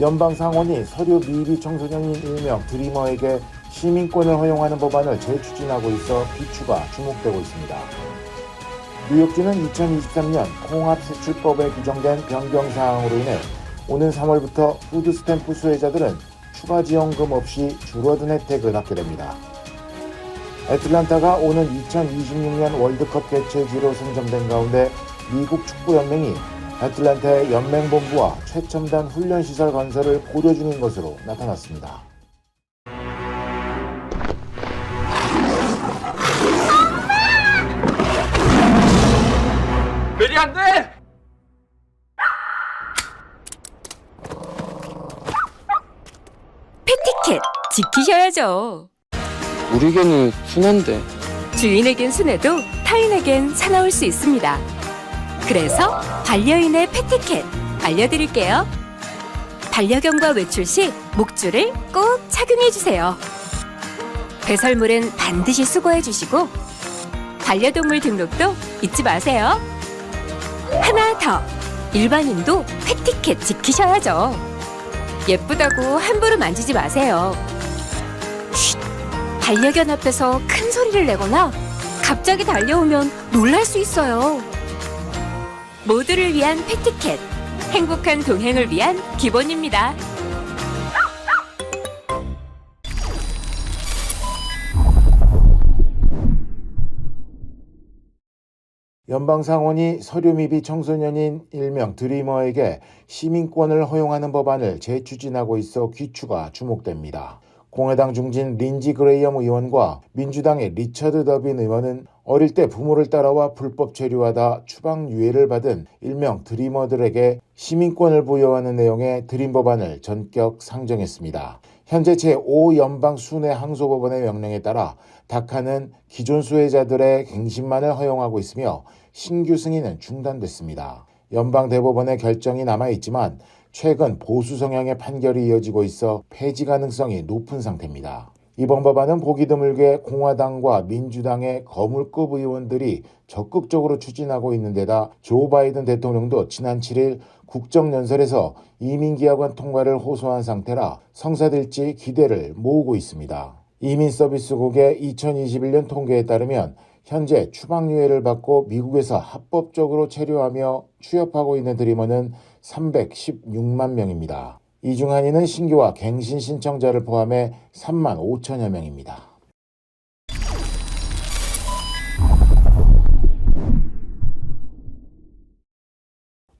연방 상원이 서류 미비 청소년인 일명 드리머에게 시민권을 허용하는 법안을 재추진하고 있어 비추가 주목되고 있습니다. 뉴욕주는 2023년 통합세출법에 규정된 변경 사항으로 인해 오는 3월부터 푸드 스탬프 수혜자들은 추가 지원금 없이 줄어든 혜택을 받게 됩니다. 애틀란타가 오는 2026년 월드컵 개최지로 선정된 가운데 미국 축구연맹이 애틀란타의 연맹본부와 최첨단 훈련시설 건설을 고려 중인 것으로 나타났습니다. 메리 안 돼! 패티켓 지키셔야죠. 우리 개는 순한데 주인에겐 순해도 타인에겐 사나울 수 있습니다. 그래서 반려인의 패티켓 알려드릴게요. 반려견과 외출 시 목줄을 꼭 착용해 주세요. 배설물은 반드시 수거해 주시고 반려동물 등록도 잊지 마세요. 하나 더 일반인도 패티켓 지키셔야죠. 예쁘다고 함부로 만지지 마세요. 쉿, 반려견 앞에서 큰 소리를 내거나 갑자기 달려오면 놀랄 수 있어요. 모두를 위한 패티켓. 행복한 동행을 위한 기본입니다. 연방 상원이 서류 미비 청소년인 일명 드리머에게 시민권을 허용하는 법안을 재추진하고 있어 귀추가 주목됩니다. 공화당 중진 린지 그레이엄 의원과 민주당의 리처드 더빈 의원은 어릴 때 부모를 따라와 불법 체류하다 추방 유예를 받은 일명 드리머들에게 시민권을 부여하는 내용의 드림 법안을 전격 상정했습니다. 현재 제5 연방 순회 항소법원의 명령에 따라 다카는 기존 수혜자들의 갱신만을 허용하고 있으며 신규 승인은 중단됐습니다. 연방 대법원의 결정이 남아 있지만 최근 보수 성향의 판결이 이어지고 있어 폐지 가능성이 높은 상태입니다. 이번 법안은 보기 드물게 공화당과 민주당의 거물급 의원들이 적극적으로 추진하고 있는 데다 조 바이든 대통령도 지난 7일 국정연설에서 이민기하관 통과를 호소한 상태라 성사될지 기대를 모으고 있습니다. 이민서비스국의 2021년 통계에 따르면 현재 추방유예를 받고 미국에서 합법적으로 체류하며 취업하고 있는 드리머는 316만 명입니다. 이중 한위는 신규와 갱신 신청자를 포함해 3만 5천여 명입니다.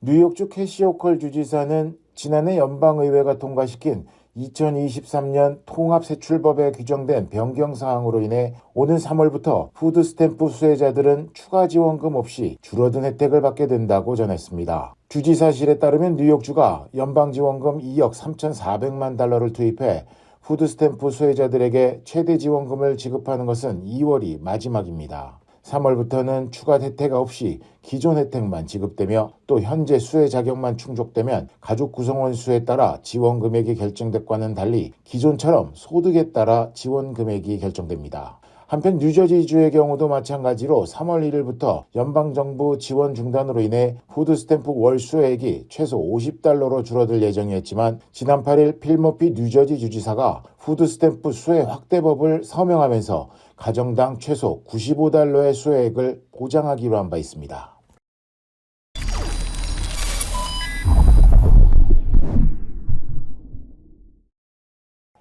뉴욕주 캐시오컬 주지사는 지난해 연방의회가 통과시킨 2023년 통합세출법에 규정된 변경 사항으로 인해 오는 3월부터 푸드스탬프 수혜자들은 추가 지원금 없이 줄어든 혜택을 받게 된다고 전했습니다. 주지사실에 따르면 뉴욕주가 연방지원금 2억 3,400만 달러를 투입해 푸드스탬프 수혜자들에게 최대 지원금을 지급하는 것은 2월이 마지막입니다. 3월부터는 추가 혜택 없이 기존 혜택만 지급되며 또 현재 수혜 자격만 충족되면 가족 구성원 수에 따라 지원 금액이 결정됐과는 달리 기존처럼 소득에 따라 지원 금액이 결정됩니다. 한편 뉴저지주의 경우도 마찬가지로 3월 1일부터 연방정부 지원 중단으로 인해 푸드스탬프 월 수혜액이 최소 50달러로 줄어들 예정이었지만 지난 8일 필머피 뉴저지 주지사가 푸드스탬프 수혜 확대법을 서명하면서 가정당 최소 95달러의 수혜액을 보장하기로 한 바 있습니다.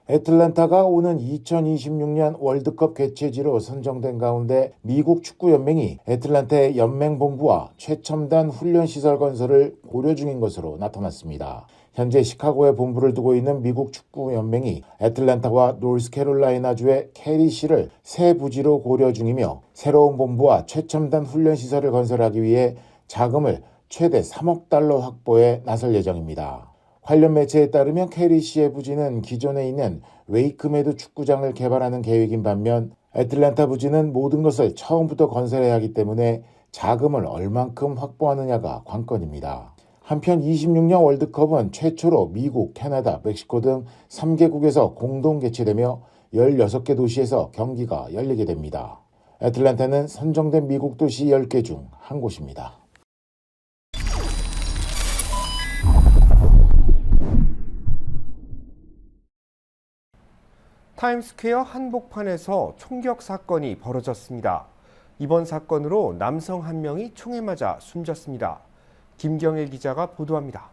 애틀란타가 오는 2026년 월드컵 개최지로 선정된 가운데 미국 축구연맹이 애틀란타의 연맹본부와 최첨단 훈련시설 건설을 고려 중인 것으로 나타났습니다. 현재 시카고에 본부를 두고 있는 미국 축구연맹이 애틀란타와 노스캐롤라이나주의 캐리시를 새 부지로 고려 중이며 새로운 본부와 최첨단 훈련시설을 건설하기 위해 자금을 최대 3억 달러 확보에 나설 예정입니다. 관련 매체에 따르면 캐리 씨의 부지는 기존에 있는 웨이크메드 축구장을 개발하는 계획인 반면 애틀란타 부지는 모든 것을 처음부터 건설해야 하기 때문에 자금을 얼만큼 확보하느냐가 관건입니다. 한편 26년 월드컵은 최초로 미국, 캐나다, 멕시코 등 3개국에서 공동 개최되며 16개 도시에서 경기가 열리게 됩니다. 애틀란타는 선정된 미국 도시 10개 중 한 곳입니다. 타임스퀘어 한복판에서 총격 사건이 벌어졌습니다. 이번 사건으로 남성 한 명이 총에 맞아 숨졌습니다. 김경일 기자가 보도합니다.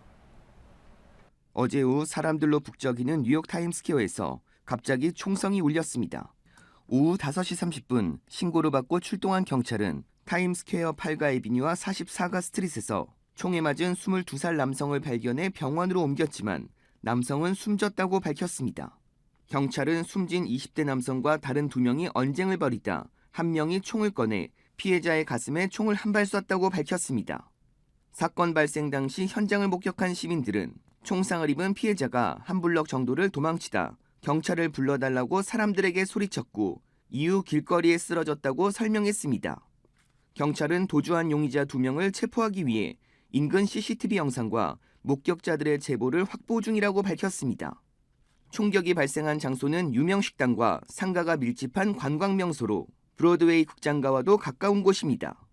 어제 오후 사람들로 북적이는 뉴욕 타임스퀘어에서 갑자기 총성이 울렸습니다. 오후 5시 30분 신고를 받고 출동한 경찰은 타임스퀘어 8가 에비뉴와 44가 스트릿에서 총에 맞은 22살 남성을 발견해 병원으로 옮겼지만 남성은 숨졌다고 밝혔습니다. 경찰은 숨진 20대 남성과 다른 두 명이 언쟁을 벌이다 한 명이 총을 꺼내 피해자의 가슴에 총을 한 발 쐈다고 밝혔습니다. 사건 발생 당시 현장을 목격한 시민들은 총상을 입은 피해자가 한 블럭 정도를 도망치다 경찰을 불러달라고 사람들에게 소리쳤고 이후 길거리에 쓰러졌다고 설명했습니다. 경찰은 도주한 용의자 두 명을 체포하기 위해 인근 CCTV 영상과 목격자들의 제보를 확보 중이라고 밝혔습니다. 총격이 발생한 장소는 유명 식당과 상가가 밀집한 관광 명소로 브로드웨이 극장가와도 가까운 곳입니다.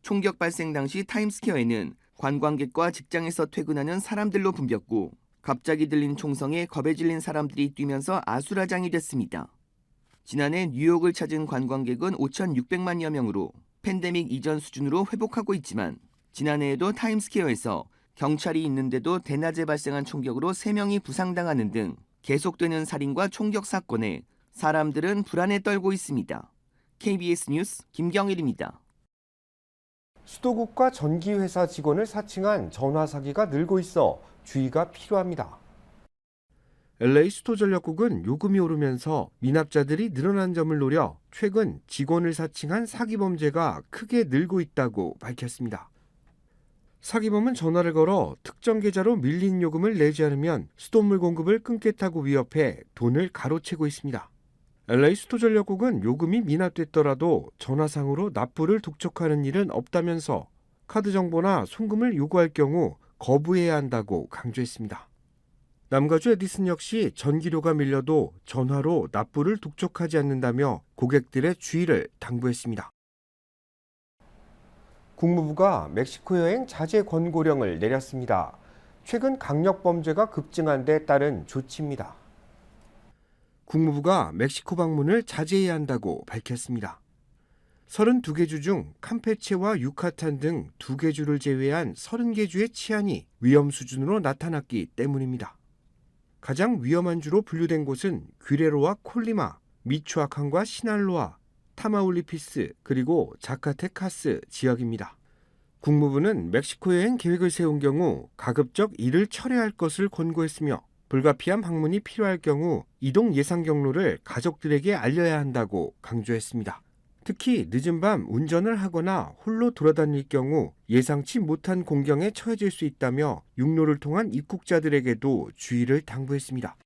총격 발생 당시 타임스퀘어에는 관광객과 직장에서 퇴근하는 사람들로 붐볐고 갑자기 들린 총성에 겁에 질린 사람들이 뛰면서 아수라장이 됐습니다. 지난해 뉴욕을 찾은 관광객은 5,600만여 명으로 팬데믹 이전 수준으로 회복하고 있지만 지난해에도 타임스퀘어에서 경찰이 있는데도 대낮에 발생한 총격으로 3명이 부상당하는 등 계속되는 살인과 총격 사건에 사람들은 불안에 떨고 있습니다. KBS 뉴스 김경일입니다. 수도국과 전기회사 직원을 사칭한 전화 사기가 늘고 있어 주의가 필요합니다. LA 수도전력국은 요금이 오르면서 미납자들이 늘어난 점을 노려 최근 직원을 사칭한 사기 범죄가 크게 늘고 있다고 밝혔습니다. 사기범은 전화를 걸어 특정 계좌로 밀린 요금을 내지 않으면 수돗물 공급을 끊겠다고 위협해 돈을 가로채고 있습니다. LA 수도전력국은 요금이 미납됐더라도 전화상으로 납부를 독촉하는 일은 없다면서 카드 정보나 송금을 요구할 경우 거부해야 한다고 강조했습니다. 남가주 에디슨 역시 전기료가 밀려도 전화로 납부를 독촉하지 않는다며 고객들의 주의를 당부했습니다. 국무부가 멕시코 여행 자제 권고령을 내렸습니다. 최근 강력 범죄가 급증한 데 따른 조치입니다. 국무부가 멕시코 방문을 자제해야 한다고 밝혔습니다. 32개 주 중 캄페체와 유카탄 등 2개 주를 제외한 30개 주의 치안이 위험 수준으로 나타났기 때문입니다. 가장 위험한 주로 분류된 곳은 귀레로와 콜리마, 미초아칸과 시날로아, 타마울리피스 그리고 자카테카스 지역입니다. 국무부는 멕시코 여행 계획을 세운 경우 가급적 이를 철회할 것을 권고했으며 불가피한 방문이 필요할 경우 이동 예상 경로를 가족들에게 알려야 한다고 강조했습니다. 특히 늦은 밤 운전을 하거나 홀로 돌아다닐 경우 예상치 못한 공경에 처해질 수 있다며 육로를 통한 입국자들에게도 주의를 당부했습니다.